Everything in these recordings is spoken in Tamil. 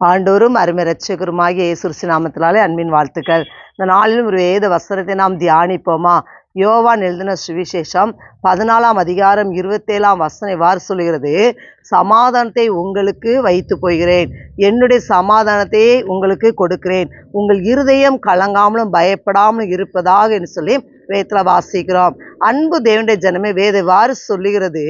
ஆண்டோரும் அருமை ரட்சகருமாகிய இயேசு நாமத்தினாலே அன்பின் வாழ்த்துக்கள். இந்த நாளிலும் ஒரு வேத வசனத்தை நாம் தியானிப்போமா? யோவான் எழுதின சுவிசேஷம் பதினாலாம் அதிகாரம் இருபத்தேழாம் வசனம் இவ்வாறு சொல்கிறது சமாதானத்தை உங்களுக்கு வைத்து போகிறேன். என்னுடைய சமாதானத்தையே உங்களுக்கு கொடுக்கிறேன். உங்கள் இருதயம் கலங்காமலும் பயப்படாமலும் இருப்பதாக என்று சொல்லி வேதத்தில் வாசிக்கிறோம். அன்பு தேவனுடைய ஜனமே வேத வாறு சொல்லுகிறது?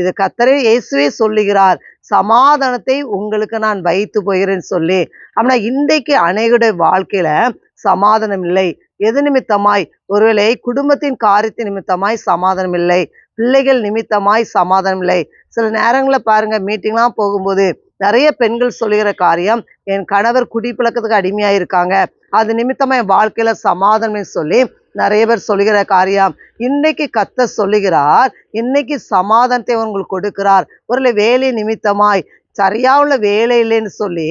இது கத்தரே இயேசுவே சொல்லுகிறார். சமாதானத்தை உங்களுக்கு நான் வைத்து போகிறேன்னு சொல்லி. அப்படின்னா இன்றைக்கு அநேகருடைய வாழ்க்கையில சமாதானம் இல்லை. எது நிமித்தமாய்? ஒருவேளை குடும்பத்தின் காரியத்தின் நிமித்தமாய் சமாதானம் இல்லை. பிள்ளைகள் நிமித்தமாய் சமாதானம் இல்லை. சில நேரங்களில் பாருங்க மீட்டிங்லாம் போகும்போது நிறைய பெண்கள் சொல்லுகிற காரியம் என் கணவர் குடிப்பழக்கத்துக்கு அடிமையாக இருக்காங்க அது நிமித்தமாக என் வாழ்க்கையில் சமாதானம் சொல்லி நிறைய பேர் சொல்லுகிற காரியம். இன்னைக்கு கத்த சொல்லுகிறார் இன்னைக்கு சமாதானத்தை உங்களுக்கு கொடுக்கிறார். ஒரு வேலை நிமித்தமாய் சரியா உள்ள வேலை இல்லைன்னு சொல்லி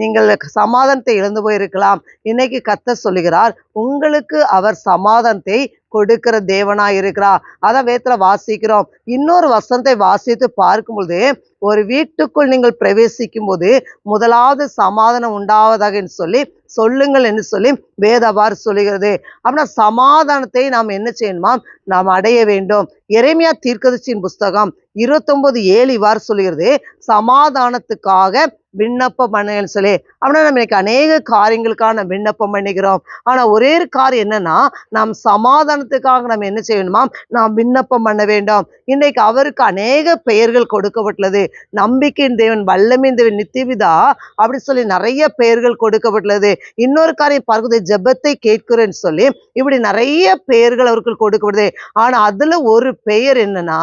நீங்கள் சமாதானத்தை இழந்து போயிருக்கலாம். இன்னைக்கு கத்த சொல்லுகிறார் உங்களுக்கு அவர் சமாதானத்தை கொடுக்கிற தேவனா இருக்கிறா அதான் வேத்துல வாசிக்கிறோம். இன்னொரு வசனத்தை வாசித்து பார்க்கும்போது ஒரு வீட்டுக்குள் நீங்கள் பிரவேசிக்கும் போது முதலாவது சமாதானம் உண்டாவதாக என்று சொல்லி சொல்லுங்கள் என்று சொல்லி வேதவார் சொல்லுகிறது. அப்படின்னா சமாதானத்தை நாம் என்ன செய்யணுமா? நாம் அடைய வேண்டும். இறைமையா தீர்க்கதர்சியின் புஸ்தகம் இருபத்தொன்பது ஏழு இவ்வாறு சொல்லுகிறது. சமாதானத்துக்காக விண்ணப்பம் பண்ணுங்கன்னு சொல்லி அப்படின்னா நம்ம இன்னைக்கு அநேக காரியங்களுக்காக நம்ம விண்ணப்பம் பண்ணிக்கிறோம். ஆனா ஒரே ஒரு காரியம் என்னன்னா நாம் சமாதானத்துக்காக நம்ம என்ன செய்யணுமா? நாம் விண்ணப்பம் பண்ண வேண்டும். இன்னைக்கு அவருக்கு அநேக பெயர்கள் கொடுக்கப்பட்டுள்ளது. நம்பிக்கையின் தேவன் வல்லமின் தேவன் நித்திவிதா அப்படி சொல்லி நிறைய பெயர்கள் கொடுக்கப்பட்டுள்ளது. இன்னொரு காரியம் பார்க்குது ஜெபத்தை கேட்கிறேன்னு சொல்லி இப்படி நிறைய பெயர்கள் அவருக்கு கொடுக்கப்படுது ஆனா அதுல ஒரு பெயர் என்னன்னா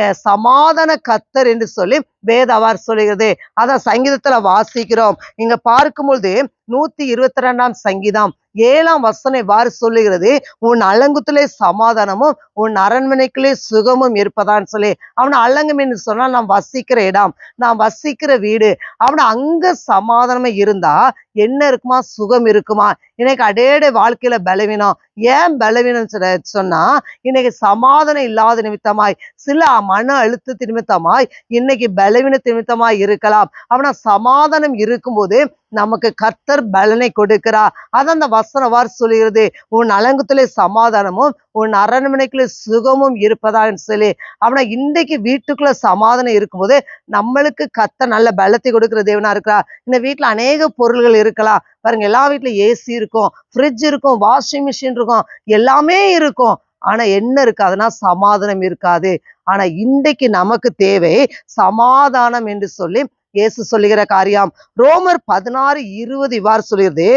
அஹ் சமாதான கத்தர் என்று சொல்லி வேதவார் சொல்லுகிறது. அதான் சங்கீத சங்கீதத்துல வாசிக்கிறோம். இங்க பார்க்கும்பொழுது நூத்தி இருபத்தி ரெண்டாம் சங்கீதம். ஏழாம் வசனை இவ்வாறு சொல்லுகிறது? உன் அலங்குத்திலே சமாதானமும் உன் அரண்மனைக்குள்ளே சுகமும் இருப்பதான்னு சொல்லி. அவனை அலங்கம் என்று சொன்னால் நாம் வசிக்கிற இடம் நாம் வசிக்கிற வீடு. அவனை அங்க சமாதானமா இருந்தா என்ன இருக்குமா? சுகம் இருக்குமா? இன்னைக்கு அடேடே வாழ்க்கையில பலவீனம். ஏன் பலவீனம் சொன்னா இன்னைக்கு சமாதானம் இல்லாத நிமித்தமாய் சில மன அழுத்த நிமித்தமாய் இன்னைக்கு பலவீன நிமித்தமாய் இருக்கலாம். அவனா சமாதானம் இருக்கும்போது நமக்கு கத்தர் பலனை கொடுக்கிறா அதான் அந்த வசனவார் சொல்லுகிறது உன் அலங்குத்திலே சமாதானமும் உன் அரண்மனைக்குள்ளே சுகமும் இருப்பதான்னு சொல்லி. அவனா இன்றைக்கு வீட்டுக்குள்ள சமாதானம் இருக்கும்போது நம்மளுக்கு கத்த நல்ல பலத்தை கொடுக்குற தேவனா இருக்கிறா இந்த வீட்டில் அநேக பொருள்கள் இருக்கலாம். பாருங்க எல்லா வீட்லயும் ஏசி இருக்கும் ஃப்ரிட்ஜ் இருக்கும் வாஷிங் மிஷின் இருக்கும் எல்லாமே இருக்கும். ஆனா என்ன இருக்காதுன்னா சமாதானம் இருக்காது. ஆனா இன்றைக்கு நமக்கு தேவை சமாதானம் என்று சொல்லி இயேசு சொல்லுகிற காரியம். ரோமர் பதினாறு இருபது இவ்வாறு சொல்லிடுது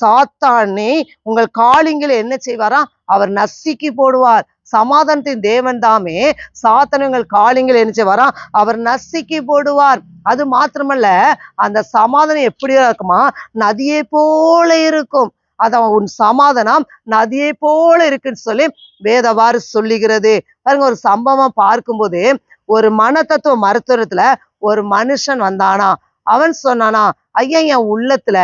சாத்தானே உங்கள் காலிங்கில் என்ன செய்வாரா? அவர் நசுக்கி போடுவார். சமாதானத்தின் தேவன் தாமே சாத்தனங்கள் காலிங்கள் என்ன செய்வாரா? அவர் நசுக்கி போடுவார். அது மாத்திரமல்ல அந்த சமாதானம் எப்படியா இருக்குமா? நதியை போல இருக்கும். அதான் உன் சமாதானம் நதியை போல இருக்குன்னு சொல்லி வேதவாறு சொல்லுகிறது. பாருங்க ஒரு சம்பவம் பார்க்கும்போது ஒரு மனத்தத்துவ மருத்துவத்துல ஒரு மனுஷன் வந்தானா? அவன் சொன்னானா ஐயா என் உள்ளத்துல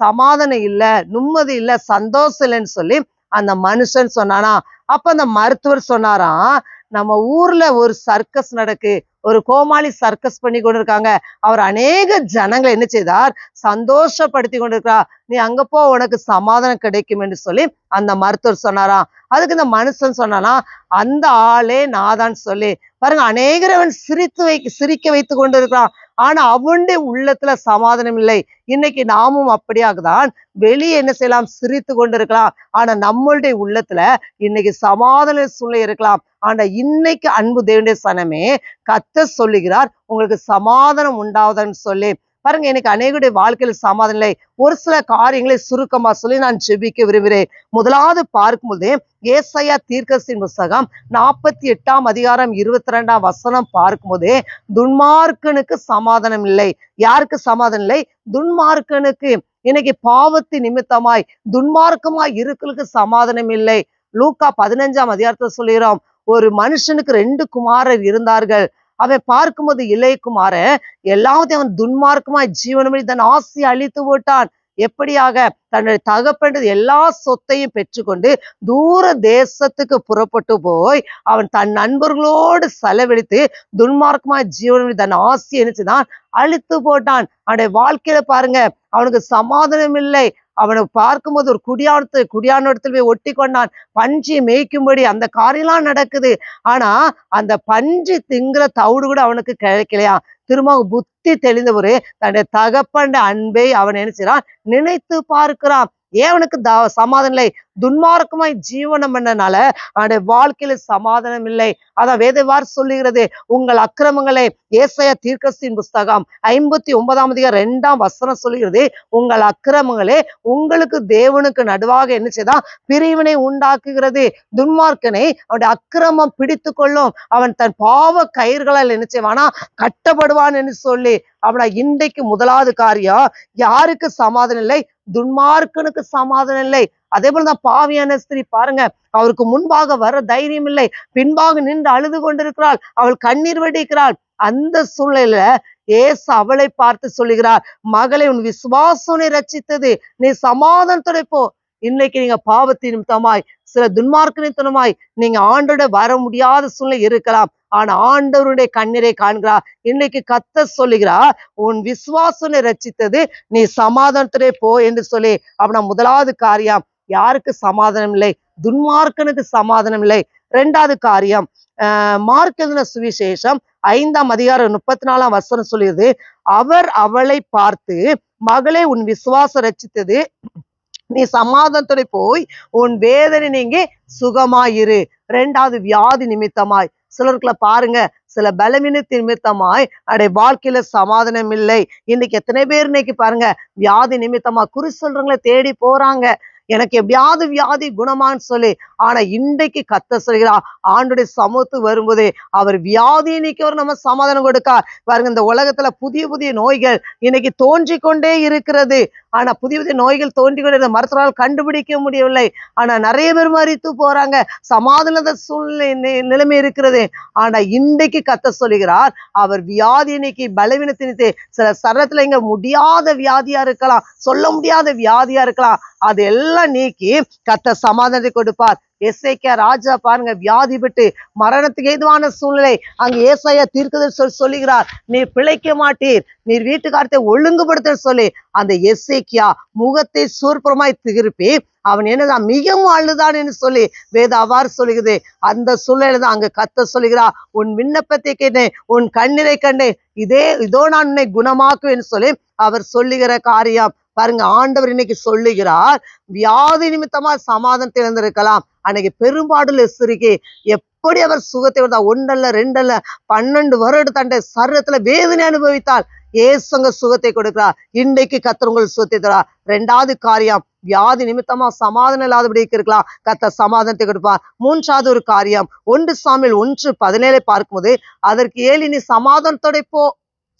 சமாதானம் இல்லை நிம்மதி இல்ல சந்தோஷம் இல்லைன்னு சொல்லி அந்த மனுஷன் சொன்னானா? அப்ப அந்த மருத்துவர் சொன்னாராம் நம்ம ஊர்ல ஒரு சர்க்கஸ் நடக்கு ஒரு கோமாளி சர்க்கஸ் பண்ணி கொண்டிருக்காங்க. அவர் அநேக ஜனங்களை என்ன செய்தார்? சந்தோஷப்படுத்தி கொண்டிருக்கிறார் நீ அங்க போ உனக்கு சமாதானம் கிடைக்கும் என்று சொல்லி அந்த மருத்துவர் சொன்னாராம். அதுக்கு இந்த மனுஷன் சொன்னானா அந்த ஆளே நாதான் சொல்லி. பாருங்க அநேகரவன் சிரித்து வை சிரிக்க வைத்து கொண்டிருக்கிறான். ஆனா அவனுடைய உள்ளத்துல சமாதானம் இல்லை. இன்னைக்கு நாமும் அப்படியாகத்தான் வெளியே என்ன செய்யலாம்? சிரித்து கொண்டிருக்கலாம். ஆனா நம்மளுடைய உள்ளத்துல இன்னைக்கு சமாதான சூழ்நிலை இருக்கலாம். ஆனா இன்னைக்கு அன்பு தேவனுடைய சனமே கத்த சொல்லுகிறார். உங்களுக்கு சமாதானம் உண்டாவதுன்னு சொல்லி பாருங்க எனக்கு அநேகருடைய வாழ்க்கையில சமாதானம் இல்லை. ஒரு சில காரியங்களை சுருக்கமா சொல்லி நான் ஜெபிக்க விரும்புகிறேன். முதலாவது பார்க்கும்போது ஏசையா தீர்க்கசின் புஸ்தகம் நாற்பத்தி எட்டாம் அதிகாரம் இருபத்தி ரெண்டாம் வசனம் பார்க்கும்போது துன்மார்க்கனுக்கு சமாதானம் இல்லை. யாருக்கு சமாதானம் இல்லை? துன்மார்க்கனுக்கு. இன்னைக்கு பாவத்து நிமித்தமாய் துன்மார்க்கமாய் இருக்கிறதுக்கு சமாதானம் இல்லை. லூக்கா பதினஞ்சாம் அதிகாரத்தை சொல்லுகிறோம் ஒரு மனுஷனுக்கு ரெண்டு குமாரர் இருந்தார்கள். அவன் பார்க்கும்போது இளைய குமாரன் எல்லாத்தையும் அவன் துன்மார்க்கமாய் ஜீவனமணி தன் ஆசையை அழித்து விட்டான் எப்படியாக? தன்னுடைய தகப்பன்றது எல்லா சொத்தையும் பெற்றுக்கொண்டு தூர தேசத்துக்கு புறப்பட்டு போய் அவன் தன் நண்பர்களோடு செலவழித்து துன்மார்க்கமாய் ஜீவனம் தன் ஆசி என்னச்சுதான் அழித்து போட்டான். அவனுடைய வாழ்க்கையில பாருங்க அவனுக்கு சமாதானம் இல்லை அவனை பார்க்கும்போது ஒரு குடியானத்து குடியானத்தில் போய் ஒட்டி கொண்டான் பஞ்சு மேய்க்கும்படி அந்த காரியெல்லாம் நடக்குது. ஆனா அந்த பஞ்சு திங்கிற தவிடு கூட அவனுக்கு கிடைக்கலையா? திரும்ப புத்தி தெளிந்தவரு தன்னுடைய தகப்பண்ட அன்பை அவன் என்ன செய்யறான் நினைத்து பார்க்கிறான். ஏன் அவனுக்கு த சமாதானம் இல்லை. துன்மார்க்கமாய் ஜீவனம் பண்ணனால அவனுடைய வாழ்க்கையில சமாதானம் இல்லை. அதான் வேதவார் சொல்லுகிறது உங்கள் அக்கிரமங்களை ஏசைய தீர்க்கஸ்தின் புஸ்தகம் ஐம்பத்தி ஒன்பதாம் அதிகாரம் ரெண்டாம் வசனம் சொல்லுகிறது உங்கள் அக்கிரமங்களே உங்களுக்கு தேவனுக்கு நடுவாக என்ன செய்தான் பிரிவினை உண்டாக்குகிறது. துன்மார்க்கனை அவனுடைய அக்கிரமம் பிடித்து கொள்ளும் அவன் தன் பாவ கயிர்களால் என்ன செய்வானா? கட்டப்படுவான் என்று சொல்லி அவனை இன்றைக்கு முதலாவது காரியம் யாருக்கு சமாதானம் இல்லை? துன்மார்க்கனுக்கு சமாதானம் இல்லை. அதே போலதான் பாவியான ஸ்திரீ பாருங்க அவருக்கு முன்பாக வர தைரியம் இல்லை. பின்பாக நின்று அழுது கொண்டிருக்கிறாள். அவள் கண்ணீர் வெடிக்கிறாள். அந்த சூழ்நிலையில ஏசு அவளை பார்த்து சொல்லுகிறார் மகளை உன் விசுவாசனை ரச்சித்தது நீ சமாதானத்துடைய போ இன்னைக்கு நீங்க பாவத்தின் நிமித்தமாய் சில துன்மார்க்க நிமித்தமாய் நீங்க ஆண்டோட வர முடியாத சூழ்நிலை இருக்கலாம். ஆனா ஆண்டவருடைய கண்ணீரை காண்கிறார். இன்னைக்கு கத்த சொல்லுகிறார் உன் விசுவாசனை ரச்சித்தது நீ சமாதானத்திலே போ என்று சொல்லி அப்படின்னா முதலாவது காரியம் யாருக்கு சமாதானம் இல்லை? துன்மார்க்கனுக்கு சமாதானம் இல்லை. ரெண்டாவது காரியம் ஆஹ் மார்க் எழுதின சுவிசேஷம் ஐந்தாம் அதிகாரம் முப்பத்தி நாலாம் வசனம் சொல்லியது அவர் அவளை பார்த்து மகளே உன் விசுவாசம் ரச்சித்தது நீ சமாதானத்தோட போய் உன் வேதனை நீங்க சுகமாயிரு. ரெண்டாவது வியாதி நிமித்தமாய். சிலருக்குள்ள பாருங்க சில பலவீனத்தின் நிமித்தமாய் அடைய வாழ்க்கையில சமாதானம் இல்லை. இன்னைக்கு எத்தனை பேர் இன்னைக்கு பாருங்க வியாதி நிமித்தமா குறி சொல்றவங்களை தேடி போறாங்க. எனக்கு எப்படியாவது வியாதி குணமான்னு சொல்லி ஆனா இன்றைக்கு கத்த சொல்கிறார். ஆண்டுடைய சமூகத்து வரும்போதே அவர் வியாதி நீக்கவர் நம்ம சமாதானம் கொடுக்கா பாருங்க இந்த உலகத்துல புதிய புதிய நோய்கள் இன்னைக்கு தோன்றி கொண்டே இருக்கிறது. ஆனா புதிய புதிய நோய்கள் தோன்றி கொண்டே மருத்துவரால் கண்டுபிடிக்க முடியவில்லை. ஆனா நிறைய பேர் மறித்து போறாங்க. சமாதான சூழ்நிலை நிலைமை இருக்கிறது. ஆனா இன்றைக்கு கத்த சொல்லுகிறார் அவர் வியாதி இன்னைக்கு பலவீனத்தினித்து சில சரத்துல இங்க முடியாத வியாதியா இருக்கலாம். சொல்ல முடியாத வியாதியா இருக்கலாம். அது எல்லாம் நீக்கி கத்த சமாதானத்தை கொடுப்பார். எஸ்ஐக்கே ராஜா பாருங்க வியாதி விட்டு மரணத்துக்கு ஏதுவான சூழ்நிலை. அங்கு ஏசாயா தீர்க்கதர் சொல் சொல்லுகிறார் நீர் பிழைக்க மாட்டீர். நீர் வீட்டுக்காரத்தை ஒழுங்குபடுத்த சொல்லி அந்த எஸ்ஐக்கியா முகத்தை சூர்புறமாய் திருப்பி அவன் என்னதான் மிகவும் அழுதான் என்று சொல்லி வேத அவ்வாறு சொல்லுகிறது. அந்த சூழ்நிலை தான் அங்கு கத்த சொல்லுகிறா உன் விண்ணப்பத்தை கேட்டேன் உன் கண்ணீரை கண்டேன். இதே இதோ நான் உன்னை குணமாக்குவேன் சொல்லி அவர் சொல்லுகிற காரியம். பாருங்க ஆண்டவர் இன்னைக்கு சொல்லுகிறார் வியாதி நிமித்தமா சமாதானம் திறந்திருக்கலாம். அன்னைக்கு பெரும்பாடுல எஸ்ரிக்கு எப்படி அவர் சுகத்தை கொடுத்தா ஒன்றல்ல ரெண்டல்ல பன்னெண்டு வருட தண்டை சரீரத்துல வேதனை அனுபவித்தால் ஏசங்க சுகத்தை கொடுக்கிறார். இன்றைக்கு கத்திரங்கள் சுகத்தை தரா ரெண்டாவது காரியம் வியாதி நிமித்தமா சமாதானம் இல்லாதபடி இருக்கலாம். கத்த சமாதானத்தை கொடுப்பார் மூன்றாவது ஒரு காரியம். ஒன்று சாமியில் ஒன்று பதினேழை பார்க்கும்போது அதற்கு ஏழு நீ சமாதானத்தோட போ.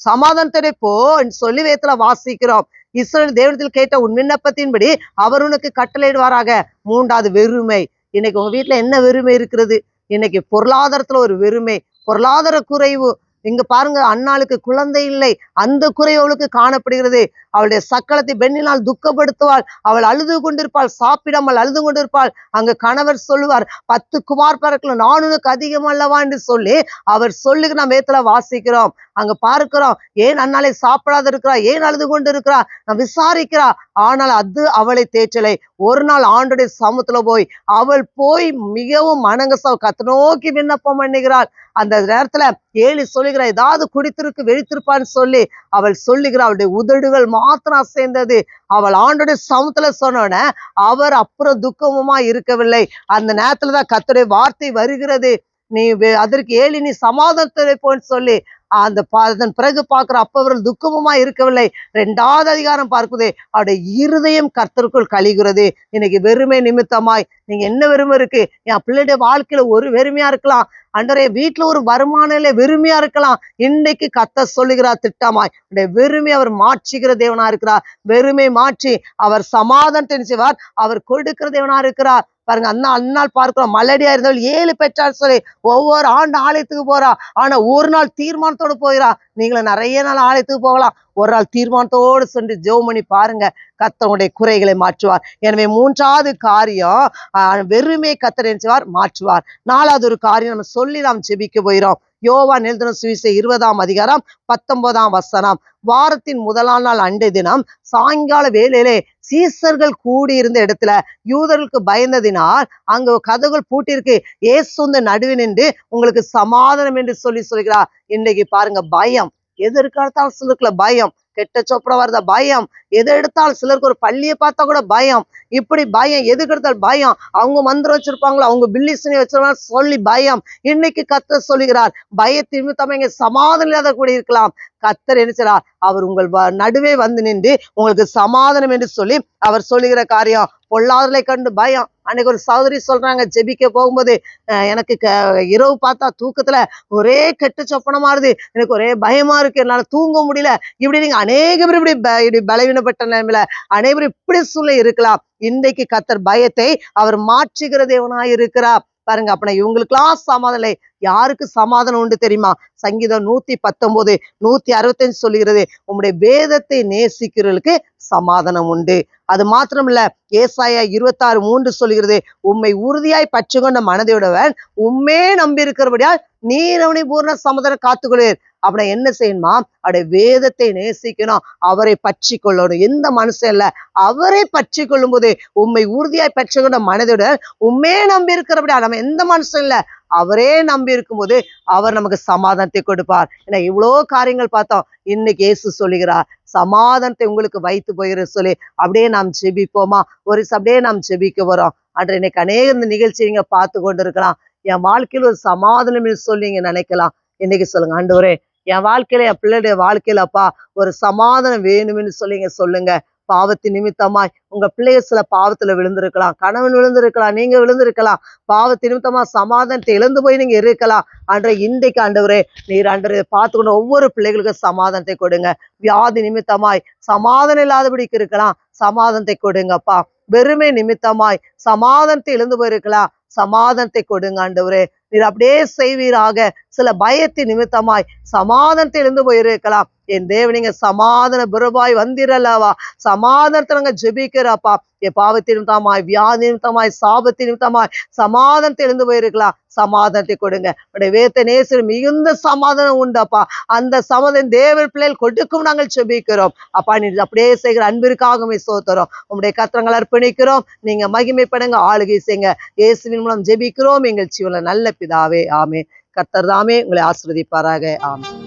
சமாதானத்தோட போ என்று சொல்லி வேத்துல வாசிக்கிறோம். இஸ்ரேல் தேவனத்தில் கேட்ட உன் விண்ணப்பத்தின்படி அவர் உனக்கு கட்டளையிடுவாராக. மூன்றாவது வெறுமை. இன்னைக்கு உங்க வீட்டுல என்ன வெறுமை இருக்கிறது? இன்னைக்கு பொருளாதாரத்துல ஒரு வெறுமை. பொருளாதார குறைவு. இங்க பாருங்க அண்ணாளுக்கு குழந்தை இல்லை. அந்த குறை அவளுக்கு காணப்படுகிறது. அவளுடைய சக்களத்தை பெண்ணினால் துக்கப்படுத்துவாள். அவள் அழுது கொண்டிருப்பாள் சாப்பிடாமல் அழுது கொண்டிருப்பாள். அங்கு கணவர் சொல்லுவார் பத்து குமார் பறக்கல நானுனுக்கு அதிகம் அல்லவா? என்று சொல்லி அவர் சொல்லுக்கு நம்ம ஏத்துல வாசிக்கிறோம். அங்க பார்க்கிறோம் ஏன் அண்ணாலே சாப்பிடாத இருக்கிறா ஏன் அழுது கொண்டு இருக்கிறா நான் விசாரிக்கிறா. ஆனால் அது அவளை தேய்ச்சலை ஒரு நாள் ஆண்டுடைய சமத்துல போய் அவள் போய் மிகவும் மனங்கச கத்து நோக்கி விண்ணப்பம் பண்ணுகிறாள். அந்த நேரத்துல ஏழி சொல்லுகிறா ஏதாவது குடித்திருக்கு வெடித்திருப்பான்னு சொல்லி அவள் சொல்லுகிற அவளுடைய உதடுகள் மாத்திரம் அசைந்தது. அவள் ஆண்டுடைய சமத்துல சொன்னோடனே அவர் அப்புறம் துக்கமுமா இருக்கவில்லை. அந்த நேரத்துலதான் கத்துடைய வார்த்தை வருகிறது. நீ வே- அதற்கு ஏழி நீ சமாதானத்திருப்போன்னு சொல்லி அந்த அதன் பிறகு பார்க்குற அப்போ அவர்கள் துக்கமுமா இருக்கவில்லை. ரெண்டாவது அதிகாரம் பார்க்குதே அவருடைய இருதயம் கர்த்தருக்குள் கழிகிறது. இன்னைக்கு வெறுமை நிமித்தமாய் நீங்க என்ன வெறுமை இருக்கு? என் பிள்ளைடைய வாழ்க்கையில ஒரு வெறுமையா இருக்கலாம். அன்றரைய வீட்டுல ஒரு வருமானம் இல்லை வெறுமையா இருக்கலாம். இன்னைக்கு கத்த சொல்லுகிறார் திட்டமாய் உடைய வெறுமை அவர் மாற்றுகிற தேவனா இருக்கிறார். வெறுமை மாற்றி அவர் சமாதானத்தை செய்வார். அவர் கொடுக்கிற தேவனா இருக்கிறார். பாருங்க அண்ணா அந்நாள் பார்க்கிறோம். மலடியா இருந்தவள் ஏழு பெற்றார் சொல்லி ஒவ்வொரு ஆண்டு ஆலயத்துக்கு போறா. ஆனா ஒரு நாள் தீர்மானத்தோடு போயிடா நீங்களும் நிறைய நாள் ஆலயத்துக்கு போகலாம். ஒரு நாள் தீர்மானத்தோடு சென்று ஜெபம் பண்ணி பாருங்க கத்தனுடைய குறைகளை மாற்றுவார். எனவே மூன்றாவது காரியம் ஆஹ், வெறுமே கத்தர் நினைச்சுவார் மாற்றுவார். நாலாவது ஒரு காரியம் நம்ம சொல்லி நாம் ஜெபிக்க போயிடும் யோவான் எழுதின சுவிசை இருபதாம் அதிகாரம் பத்தொன்பதாம் வசனம். வாரத்தின் முதலாம் நாள் அண்டை தினம் சாயங்கால வேலையிலே சீசர்கள் கூடியிருந்த இடத்துல யூதர்களுக்கு பயந்ததினால் அங்க கதவுகள் பூட்டிருக்கு இயேசு வந்து நடுவே நின்று உங்களுக்கு சமாதானம் என்று சொல்லி சொல்கிறார். இன்னைக்கு பாருங்க பயம். எது எடுத்தாலும் சிலருக்குள்ள பயம். கெட்ட சொப்பனம் வருத பயம். எது எடுத்தாலும் சிலருக்கு ஒரு பள்ளியை பார்த்தா கூட பயம். இப்படி பயம் எதுக்கு எடுத்தாலும் பயம். அவங்க மந்திரம் வச்சிருப்பாங்களோ அவங்க பில்லிசனி வச்சிருப்பாங்க சொல்லி பயம். இன்னைக்கு கத்தர் சொல்லுகிறார் பயத்தின் நிமித்தம் இங்க சமாதானம் இல்லாத கூட இருக்கலாம். கத்தர் என்ன அவர் உங்கள் நடுவே வந்து நின்று உங்களுக்கு சமாதானம் என்று சொல்லி அவர் சொல்லுகிற காரியம் பொல்லாதலை கண்டு பயம். அன்னைக்கு ஒரு சௌதரி சொல்றாங்க ஜெபிக்க போகும்போது எனக்கு க- இரவு பார்த்தா தூக்கத்துல ஒரே கெட்டு சொப்பனமா இருது எனக்கு ஒரே பயமா இருக்கு. என்னால தூங்க முடியல. இப்படி நீங்க அநேக பேர் இப்படி ப- இப்படி பலவீனப்பட்ட நிலைமையில அனைவரும் இப்படி சொல்ல இருக்கலாம். இன்றைக்கு கத்தர் பயத்தை அவர் மாற்றுகிற தேவனாய் இருக்கிறார் பாருங்க அப்ப இவங்களுக்கெல்லாம் சமாதானம் யாருக்கு சமாதானம் உண்டு தெரியுமா? சங்கீதம் நூத்தி பத்தொன்பது நூத்தி அறுபத்தஞ்சு சொல்லுகிறது உம்முடைய வேதத்தை நேசிக்கிறவர்களுக்கு சமாதானம் உண்டு. அது மாத்திரம் இல்ல ஏசாயா இருபத்தாறு மூன்று சொல்லுகிறது உண்மை உறுதியாய் பற்றுக்கொண்ட மனதையுடவன் உம்மே நம்பி இருக்கிறபடியால் நீர் அவனை பூர்ண சமாதானம் காத்துக்கொள்வீர். அப்படி என்ன செய்யணுமா? அவருடைய வேதத்தை நேசிக்கணும் அவரை பற்றி கொள்ளணும் எந்த மனுஷன் இல்ல அவரை பற்றி கொள்ளும் போது உண்மை உறுதியாய் கொண்ட மனதுடன் உண்மையே நம்பி இருக்கிறபடியா நம்ம எந்த மனுஷன் இல்ல அவரே நம்பி இருக்கும்போது அவர் நமக்கு சமாதானத்தை கொடுப்பார். ஏன்னா இவ்வளோ காரியங்கள் பார்த்தோம். இன்னைக்கு இயேசு சொல்லுகிறார் சமாதானத்தை உங்களுக்கு வைத்து போகிற சொல்லி அப்படியே நாம் ஜெபிப்போமா? ஒரு அப்படியே நாம் ஜெபிக்க வரோம் அன்று இன்னைக்கு அநேக இந்த நிகழ்ச்சி நீங்க பார்த்து கொண்டு இருக்கலாம் என் வாழ்க்கையில் ஒரு சமாதானம் என்று சொல்லி நீங்க நினைக்கலாம். இன்னைக்கு சொல்லுங்க ஆண்டவரே என் வாழ்க்கையில என் பிள்ளைடைய வாழ்க்கையில அப்பா ஒரு சமாதானம் வேணும்னு சொல்லிங்க சொல்லுங்க. பாவத்தின் நிமித்தமாய் உங்க பிள்ளைய சில பாவத்துல விழுந்திருக்கலாம் கணவன் விழுந்திருக்கலாம் நீங்க விழுந்திருக்கலாம் பாவத்தின் நிமித்தமா சமாதானத்தை இழந்து போய் நீங்க இருக்கலாம். அன்றை இன்றைக்கு ஆண்டவரே நீர் அன்றைய பார்த்துக்கொண்ட ஒவ்வொரு பிள்ளைகளுக்கும் சமாதானத்தை கொடுங்க. வியாதி நிமித்தமாய் சமாதானம் இல்லாதபடிக்கு இருக்கலாம். சமாதானத்தை கொடுங்கப்பா. வெறுமை நிமித்தமாய் சமாதானத்தை இழந்து போயிருக்கலாம். சமாதானத்தை கொடுங்க ஆண்டவரே. நீர் அப்படியே செய்வீராக. சில பயத்தின் நிமித்தமாய் சமாதானத்தை எழுந்து போயிருக்கலாம். என் தேவனிங்க சமாதான பிரபாய் வந்திரலவா சமாதானத்தை நாங்க ஜெபிக்கிறப்பா. என் பாவத்தின் நிமித்தமாய் வியாதி நிமித்தமாய் சாபத்தின் நிமித்தமாய் சமாதானத்தை எழுந்து போயிருக்கலாம். சமாதானத்தை கொடுங்க. உடைய வேத்த நேசர் மிகுந்த சமாதானம் உண்டப்பா. அந்த சமாதானம் தேவர் பிள்ளைகள் கொடுக்கும் நாங்கள் செபிக்கிறோம் அப்பா நீ அப்படியே செய்கிற அன்பிற்காகவே சோத்துறோம் உங்களுடைய கத்திரங்கள் அர்ப்பணிக்கிறோம். நீங்க மகிமைப்படுங்க ஆளுகை செய்யுங்க. இயேசுவின் மூலம் ஜெபிக்கிறோம். எங்கள் சிவன நல்ல பிதாவே. ஆமே கர்த்தர் தாமே உங்களை ஆசிர்வதிப்பாராக. ஆமே